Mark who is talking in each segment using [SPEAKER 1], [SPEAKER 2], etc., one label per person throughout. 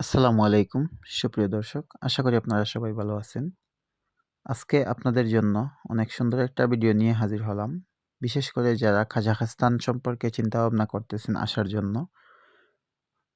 [SPEAKER 1] আসসালামু আলাইকুম, সুপ্রিয় দর্শক। আশা করি আপনারা সবাই ভালো আছেন। আজকে আপনাদের জন্য অনেক সুন্দর একটা ভিডিও নিয়ে হাজির হলাম। বিশেষ করে যারা কাজাখস্তান সম্পর্কে চিন্তা ভাবনা করতেছেন আসার জন্য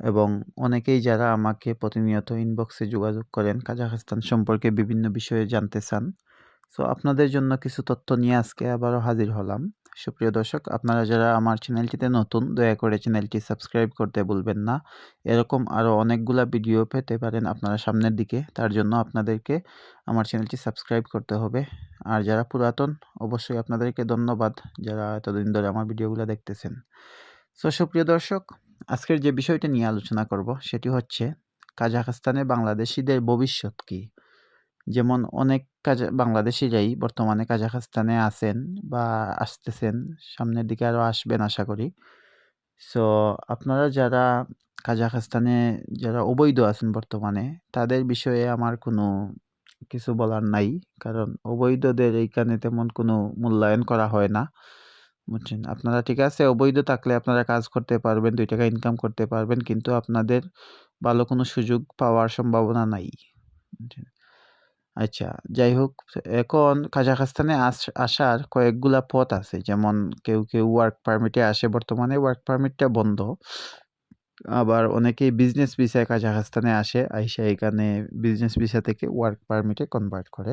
[SPEAKER 1] এবং অনেকেই যারা আমাকে প্রতিনিয়ত ইনবক্সে যোগাযোগ করেন কাজাখস্তান সম্পর্কে বিভিন্ন বিষয়ে জানতে চান। সো আপনাদের জন্য কিছু তথ্য নিয়ে আজকে আবারও হাজির হলাম। সুপ্রিয় দর্শক, আপনারা যারা আমার চ্যানেলটিতে নতুন, দয়া করে চ্যানেলটি সাবস্ক্রাইব করতে ভুলবেন না। এরকম আরও অনেকগুলা ভিডিও পেতে পারেন আপনারা সামনের দিকে। তার জন্য আপনাদেরকে আমার চ্যানেলটি সাবস্ক্রাইব করতে হবে। আর যারা পুরাতন, অবশ্যই আপনাদেরকে ধন্যবাদ যারা এতদিন ধরে আমার ভিডিওগুলো দেখতেছেন। সো, সুপ্রিয় দর্শক, আজকের যে বিষয়টি নিয়ে আলোচনা করব, সেটি হচ্ছে কাজাখস্তানে বাংলাদেশিদের ভবিষ্যৎ কী? যেমন অনেক কাজা বাংলাদেশিরাই বর্তমানে কাজাখস্তানে আছেন বা আসতেছেন, সামনের দিকে আরও আসবেন আশা করি। সো আপনারা যারা কাজাখস্তানে যারা অবৈধ আছেন বর্তমানে, তাদের বিষয়ে আমার কোনো কিছু বলার নাই। কারণ অবৈধদের এইখানে তেমন কোনো মূল্যায়ন করা হয় না। বুঝছেন? আপনারা ঠিক আছে, অবৈধ থাকলে আপনারা কাজ করতে পারবেন, দুই টাকা ইনকাম করতে পারবেন, কিন্তু আপনাদের ভালো কোনো সুযোগ পাওয়ার সম্ভাবনা নাই। বুঝছেন? আচ্ছা যাই হোক এখন কাজাখস্তানে আসার কয়েকগুলা পথ আছে। যেমন কেউ কেউ ওয়ার্ক পারমিটে আসে বর্তমানে ওয়ার্ক পারমিটটা বন্ধ। আবার অনেকেই বিজনেস ভিসায় কাজাখস্তানে আসে, আইসা এখানে বিজনেস ভিসা থেকে ওয়ার্ক পারমিটে কনভার্ট করে।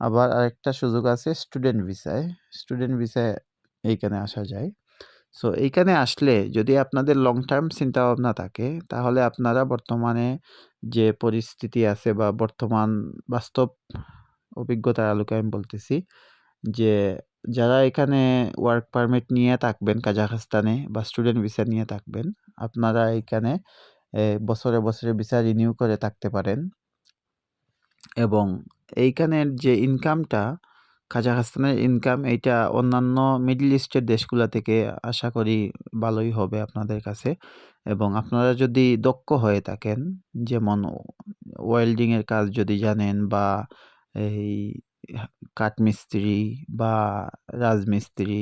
[SPEAKER 1] আবার আরেকটা সুযোগ আছে স্টুডেন্ট ভিসায় স্টুডেন্ট ভিসায় এইখানে আসা যায়। সো এইখানে আসলে যদি আপনাদের লং টার্ম চিন্তাভাবনা থাকে, তাহলে আপনারা বর্তমানে যে পরিস্থিতি আছে বা বর্তমান বাস্তব অভিজ্ঞতার আলোকে আমি বলতেছি যে যারা এখানে ওয়ার্ক পারমিট নিয়ে থাকবেন কাজাখস্তানে বা স্টুডেন্ট ভিসা নিয়ে থাকবেন, আপনারা এখানে বছরে বছরে ভিসা রিনিউ করে থাকতে পারেন। এবং এইখানের যে ইনকামটা কাজাখস্তানের ইনকাম এইটা অন্যান্য মিডল ইস্টের দেশগুলো থেকে আশা করি ভালোই হবে আপনাদের কাছে। এবং আপনারা যদি দক্ষ হয়ে থাকেন, যেমন ওয়েল্ডিংয়ের কাজ যদি জানেন বা এই কাঠমিস্ত্রি বা রাজমিস্ত্রি,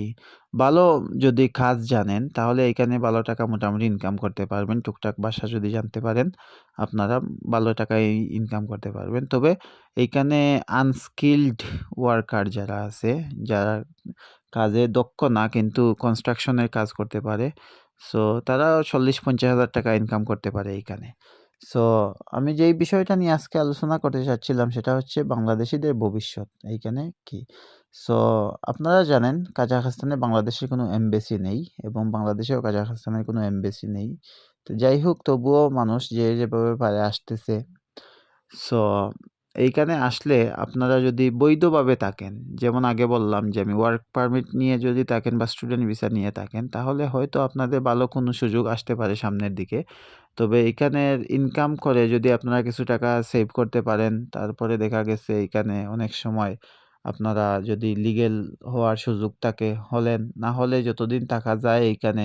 [SPEAKER 1] ভালো যদি কাজ জানেন, তাহলে এখানে ভালো টাকা মোটামুটি ইনকাম করতে পারবেন। টুকটাক বাসা যদি জানতে পারেন, আপনারা ভালো টাকায় ইনকাম করতে পারবেন। তবে এইখানে আনস্কিল্ড ওয়ার্কার যারা আছে, যারা কাজে দক্ষ না, কিন্তু কনস্ট্রাকশনের কাজ করতে পারে সো তারা চল্লিশ, পঞ্চাশ হাজার টাকা ইনকাম করতে পারে এইখানে সো আমি যেই বিষয়টা নিয়ে আজকে আলোচনা করতে চাচ্ছিলাম সেটা হচ্ছে বাংলাদেশিদের ভবিষ্যৎ, এইখানে কি? সো আপনারা জানেন কাজাখস্তানে বাংলাদেশের কোনো এমবেসি নেই এবং বাংলাদেশেও কাজাখস্তানের কোনো এমবেসি নেই। তো যাই হোক, তবুও মানুষ যে যেভাবে পারে আসতেছে। সো এইখানে আসলে আপনারা যদি বৈধভাবে থাকেন, যেমন আগে বললাম যে আমি ওয়ার্ক পারমিট নিয়ে যদি থাকেন বা স্টুডেন্ট ভিসা নিয়ে থাকেন, তাহলে হয়তো আপনাদের ভালো কোনো সুযোগ আসতে পারে সামনের দিকে। তবে এখানের ইনকাম করে যদি আপনারা কিছু টাকা সেভ করতে পারেন, তারপরে দেখা গেছে এখানে অনেক সময় আপনারা যদি লিগেল হওয়ার সুযোগ থাকে, হলেন, না হলে যতদিন টাকা যায় এইখানে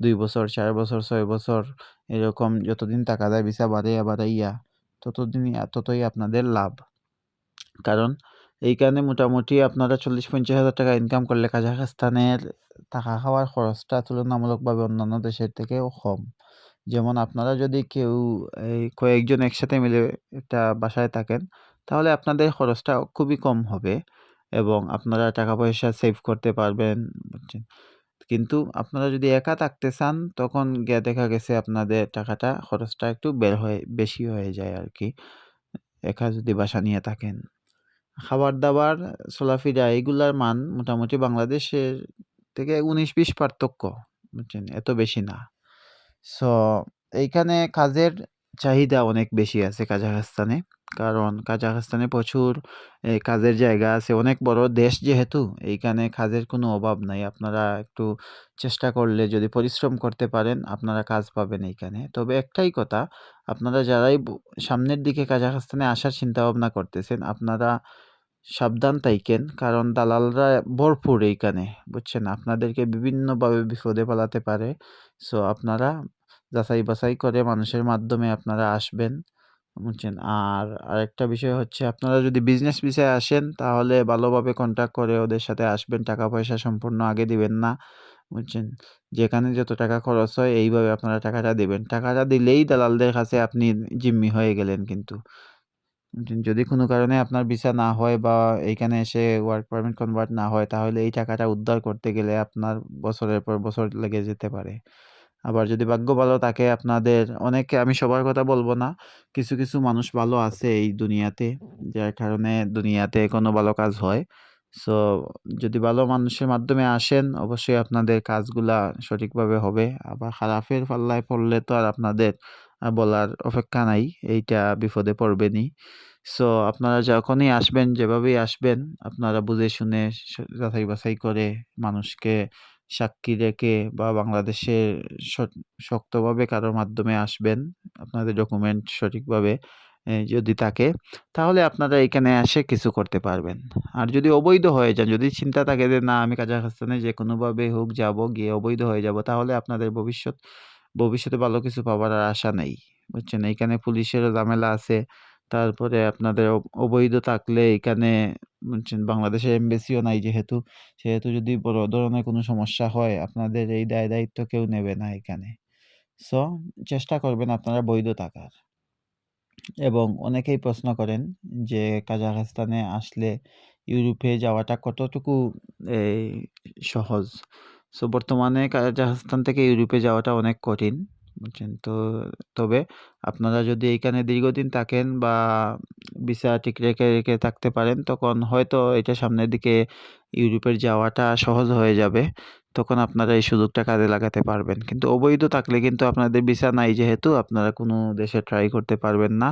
[SPEAKER 1] দুই বছর, চার বছর, ছয় বছর, এরকম যতদিন টাকা যায় ভিসা বাড়াইয়া বাড়াইয়া ততদিনই, ততই আপনাদের লাভ। কারণ এইখানে মোটামুটি আপনারা চল্লিশ পঞ্চাশ হাজার টাকা ইনকাম করলে কাজাখস্তানের থাকা খাওয়ার খরচটা তুলনামূলকভাবে অন্যান্য দেশের থেকেও কম। যেমন আপনারা যদি কেউ, এই কয়েকজন একসাথে মিলে একটা বাসায় থাকেন, তাহলে আপনাদের খরচটা খুবই কম হবে এবং আপনারা টাকা পয়সা সেভ করতে পারবেন কিন্তু আপনারা যদি একা থাকতে চান, তখন গিয়ে দেখা গেছে আপনাদের টাকাটা, খরচটা একটু বের হয়ে, বেশি হয়ে যায় আর কি একা যদি বাসা নিয়ে থাকেন। খাবার দাবার চলাফেরা এগুলার মান মোটামুটি বাংলাদেশের থেকে উনিশ বিশ পার্থক্য, বুঝছেন? এত বেশি না। সো এইখানে কাজের চাহিদা অনেক বেশি আছে কাজাখস্তানে। কারণ কাজাখস্তানে প্রচুর কাজের জায়গা আছে। অনেক বড় দেশ যেহেতু, এইখানে কাজের কোনো অভাব নাই। আপনারা একটু চেষ্টা করলে যদি পরিশ্রম করতে পারেন, আপনারা কাজ পাবেন এইখানে। তবে একটাই কথা, আপনারা যারাই সামনের দিকে কাজাখস্তানে আসার চিন্তা ভাবনা করতেছেন, আপনারা সাবধান তাইকেন কারণ দালালরা ভরপুর এইখানে, বুঝছেন? আপনাদেরকে বিভিন্নভাবে বিপদে পালাতে পারে। সো, আপনারা যাচাই বাছাই করে মানুষের মাধ্যমে আপনারা আসবেন। বুঝছেন আর আরেকটা বিষয় হচ্ছে, আপনারা যদি বিজনেস বিষয়ে আসেন, তাহলে ভালোভাবে কন্ট্যাক্ট করে ওদের সাথে আসবেন টাকা পয়সা সম্পূর্ণ আগে দিবেন না, বুঝছেন? যেখানে যত টাকা খরচ হয়, এইভাবে আপনারা টাকাটা দিবেন। টাকাটা দিলেই দালালদের কাছে আপনি জিম্মি হয়ে গেলেন কিন্তু। যদি কোনো কারণে আপনার ভিসা না হয় বা এইখানে এসে ওয়ার্ক পারমিট কনভার্ট না হয়, তাহলে এই টাকাটা উদ্ধার করতে গেলে আপনার বছরের পর বছর লেগে যেতে পারে। আবার যদি ভাগ্য ভালো থাকে আপনাদের অনেকে আমি সবার কথা বলব না। কিছু, কিছু মানুষ ভালো আছে এই দুনিয়াতে যার কারণে দুনিয়াতে কোনো ভালো কাজ হয়। সো যদি ভালো মানুষের মাধ্যমে আসেন অবশ্যই আপনাদের কাজগুলা সঠিকভাবে হবে। আবার খারাপের পাল্লায় পড়লে তো আর আপনাদের বলার অপেক্ষা নাই। এইটা বিপদে পড়বেনই। সো আপনারা যখনই আসবেন যেভাবেই আসবেন আপনারা বুঝে শুনে যাচাই বাছাই করে মানুষকে সাক্ষী রেখে বা বাংলাদেশের স শক্তভাবে কারও মাধ্যমে আসবেন। আপনাদের ডকুমেন্ট সঠিকভাবে যদি থাকে তাহলে আপনারা এখানে এসে কিছু করতে পারবেন। আর যদি অবৈধ হয়ে যান, যদি চিন্তা থাকে যে না আমি কাজাখস্তানে যেকোনোভাবে হোক যাব গিয়ে অবৈধ হয়ে যাব তাহলে আপনাদের ভবিষ্যৎ ভবিষ্যতে ভালো কিছু পাবার আর আশা নেই। বুঝছেন? এইখানে পুলিশেরও ঝামেলা আছে। তারপরে আপনাদের অবৈধ থাকলে এখানে বুঝছেন বাংলাদেশের এমবাসিও নাই যেহেতু, সেহেতু যদি বড় ধরনের কোনো সমস্যা হয় আপনাদের এই দায়-দায়িত্ব কেউ নেবে না এখানে। সো চেষ্টা করবেন আপনারা বৈধ থাকার। এবং অনেকেই প্রশ্ন করেন যে কাজাখস্তানে আসলে ইউরোপে যাওয়াটা কতটুকু এই সহজ? সো বর্তমানে কাজাখস্তান থেকে ইউরোপে যাওয়াটা অনেক কঠিন। বুঝছেন? তো তবে আপনারা যদি এইখানে দীর্ঘদিন থাকেন বা ভিসা ঠিক রেখে, রেখে থাকতে পারেন তখন হয়তো এটা সামনের দিকে ইউরোপের যাওয়াটা সহজ হয়ে যাবে। তখন আপনারা এই সুযোগটা কাজে লাগাতে পারবেন। কিন্তু অবৈধ থাকলে কিন্তু আপনাদের ভিসা নাই যেহেতু আপনারা কোনো দেশে ট্রাই করতে পারবেন না।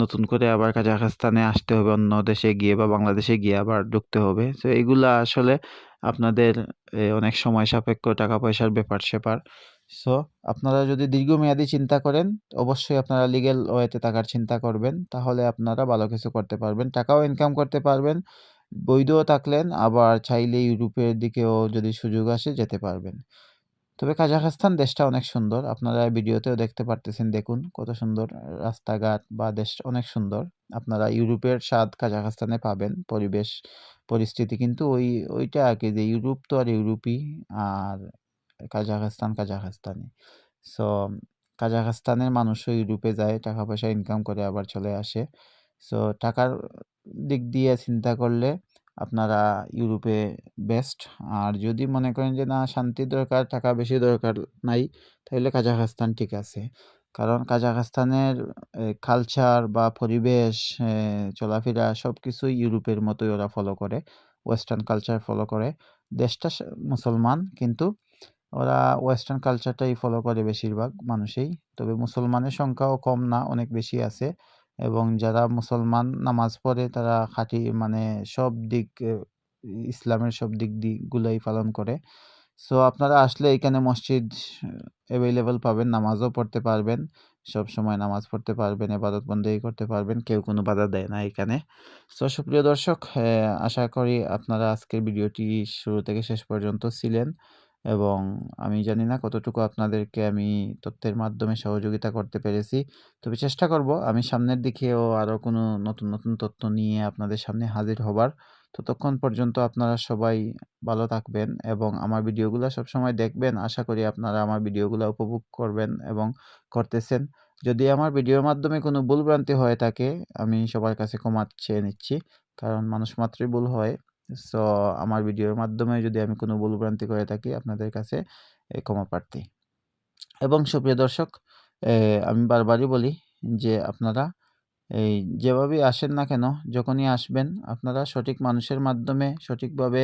[SPEAKER 1] নতুন করে আবার কাজাখস্তানে আসতে হবে অন্য দেশে গিয়ে বা বাংলাদেশে গিয়ে আবার ঢুকতে হবে। তো এগুলা আসলে আপনাদের অনেক সময় সাপেক্ষ টাকা-পয়সার ব্যাপার-স্যাপার। সো আপনারা যদি দীর্ঘমেয়াদী চিন্তা করেন অবশ্যই আপনারা লিগ্যাল ওয়েতে থাকার চিন্তা করবেন। তাহলে আপনারা ভালো কিছু করতে পারবেন। টাকাও ইনকাম করতে পারবেন। বৈধও থাকলেন আবার চাইলে ইউরোপের দিকেও যদি সুযোগ আসে যেতে পারবেন। তবে কাজাখস্তান দেশটা অনেক সুন্দর। আপনারা ভিডিওতেও দেখতে পারতেছেন দেখুন কত সুন্দর রাস্তাঘাট বা দেশটা অনেক সুন্দর। আপনারা ইউরোপের স্বাদ কাজাখস্তানে পাবেন। পরিবেশ, পরিস্থিতি কিন্তু ওই ওইটা আর কি যে ইউরোপ তো আর ইউরোপই আর কাজাখস্তান কাজাখস্তানই। সো কাজাখস্তানের মানুষও ইউরোপে যায় টাকা-পয়সা ইনকাম করে আবার চলে আসে। সো টাকার দিক দিয়ে চিন্তা করলে আপনারা ইউরোপে বেস্ট। আর যদি মনে করেন যে না শান্তি দরকার, টাকা বেশি দরকার নাই তাহলে কাজাখস্তান ঠিক আছে। কারণ কাজাখস্তানের কালচার বা পরিবেশ, চলাফেরা সব কিছুই ইউরোপের মতোই ওরা ফলো করে। ওয়েস্টার্ন কালচার ফলো করে। দেশটা মুসলমান কিন্তু ওরা ওয়েস্টার্ন কালচারটাই ফলো করে বেশিরভাগ মানুষই। তবে মুসলমানের সংখ্যাও কম না, অনেক বেশি আছে। এবং যারা মুসলমান নামাজ পড়ে তারা খাঁটি মানে সব দিক ইসলামের সব দিক দিকগুলোই পালন করে। সো আপনারা আসলে এখানে মসজিদ অ্যাভেলেবেল পাবেন, নামাজও পড়তে পারবেন। সব সময় নামাজ পড়তে পারবেন, ইবাদত বন্দেগি করতে পারবেন। কেউ কোনো বাধা দেয় না এখানে। সো সুপ্রিয় দর্শক আশা করি আপনারা আজকের ভিডিওটি শুরু থেকে শেষ পর্যন্ত ছিলেন এবং আমি জানি না কতটুকু আপনাদেরকে আমি তথ্যের মাধ্যমে সহযোগিতা করতে পেরেছি। তবে চেষ্টা করব আমি সামনের দিকেও আরও কোনো নতুন, নতুন তথ্য নিয়ে আপনাদের সামনে হাজির হবার। ততক্ষণ পর্যন্ত আপনারা সবাই ভালো থাকবেন এবং আমার ভিডিওগুলা সবসময় দেখবেন। আশা করি আপনারা আমার ভিডিওগুলো উপভোগ করবেন এবং করতেছেন। যদি আমার ভিডিওর মাধ্যমে কোনো ভুলভ্রান্তি হয়ে থাকে আমি সবার কাছে ক্ষমা চেয়ে নিচ্ছি। কারণ মানুষ মাত্রই ভুল হয়। সো আমার ভিডিওর মাধ্যমে যদি আমি কোনো ভুলভ্রান্তি করে থাকি, আপনাদের কাছে ক্ষমা প্রার্থী। এবং সুপ্রিয় দর্শক আমি বারবারই বলি যে, আপনারা এই যেভাবেই আসেন না কেন, যখনই আসবেন, আপনারা সঠিক মানুষের মাধ্যমে সঠিকভাবে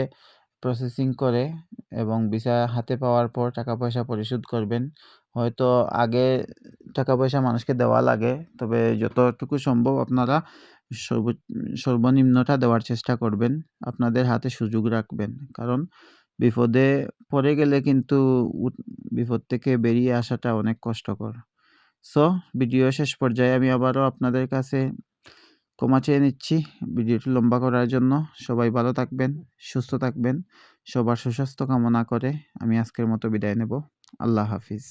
[SPEAKER 1] প্রসেসিং করে এবং ভিসা হাতে পাওয়ার পর টাকা-পয়সা পরিশোধ করবেন। হয়তো আগে টাকা-পয়সা মানুষকে দেওয়া লাগে। তবে যতটুকু সম্ভব আপনারা সর্ব সর্বনিম্নটা দেওয়ার চেষ্টা করবেন। আপনাদের হাতে সুযোগ রাখবেন। কারণ বিপদে পড়ে গেলে কিন্তু বিপদ থেকে বেরিয়ে আসাটা অনেক কষ্টকর। সো ভিডিও শেষ পর্যায়ে আমি আবারও আপনাদের কাছে ক্ষমা চেয়ে নিচ্ছি ভিডিওটি লম্বা করার জন্য। সবাই ভালো থাকবেন, সুস্থ থাকবেন। সবার সুস্বাস্থ্য কামনা করে আমি আজকের মতো বিদায় নেব। আল্লাহ হাফিজ।